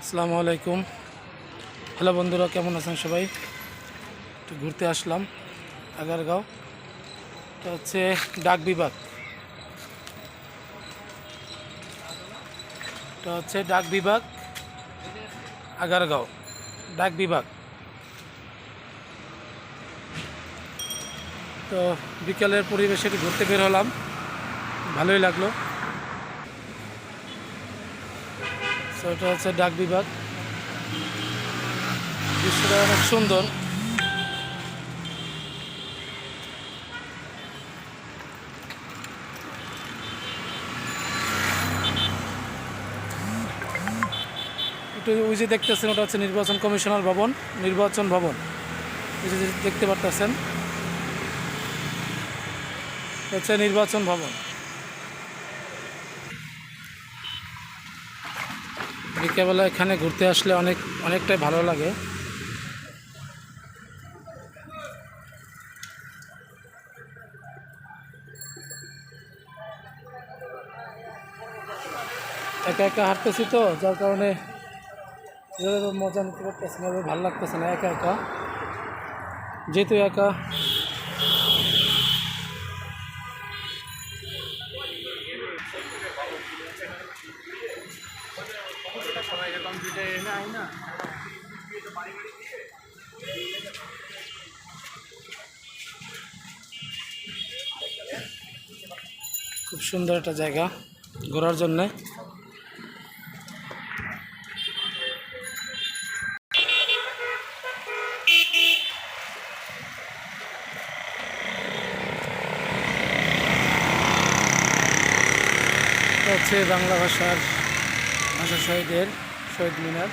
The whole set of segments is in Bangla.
আসসালামু আলাইকুম। হ্যালো বন্ধুরা, কেমন আছেন সবাই? একটু ঘুরতে আসলাম, আগারগাঁও। এটা হচ্ছে ডাক বিভাগ। এটা হচ্ছে ডাক বিভাগ, আগারগাঁও। ডাক বিভাগ। তো বিকালের পরিবেশে ঘুরতে বের হলাম। ভালোই লাগল। এটা হচ্ছে ডাক বিভাগ। দৃশ্যটা অনেক সুন্দর। ওই যে দেখতেছেন, ওটা হচ্ছে নির্বাচন কমিশনার ভবন, নির্বাচন ভবন। ওই যে দেখতে পারতেছেন। হচ্ছে নির্বাচন ভবন। বিকেলবেলা এখানে ঘুরতে আসলে অনেক, অনেকটাই ভালো লাগে। একা একা হাঁটতেছি তো, যার কারণে মজা নিতে পারতেছি না ভালো লাগতেছে না, একা একা। যেহেতু একা খুব সুন্দর একটা জায়গা ঘোরার জন্যে। হচ্ছে বাংলা ভাষার ভাষা শহীদের শহীদ মিনার।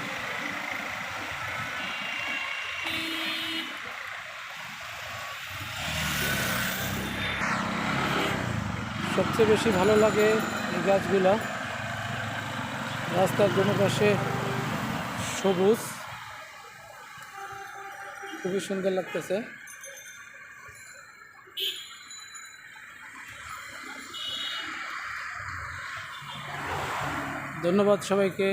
সবচেয়ে বেশি ভালো লাগে এই গাছগুলা। রাস্তার পাশে সবুজ। খুবই সুন্দর লাগতেছে। ধন্যবাদ সবাইকে।